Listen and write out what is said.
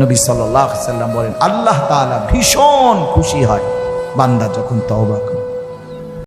নবী সাল্লাম বলেন আল্লাহ তালা ভীষণ খুশি হয় বান্দা যখন তওবা করে।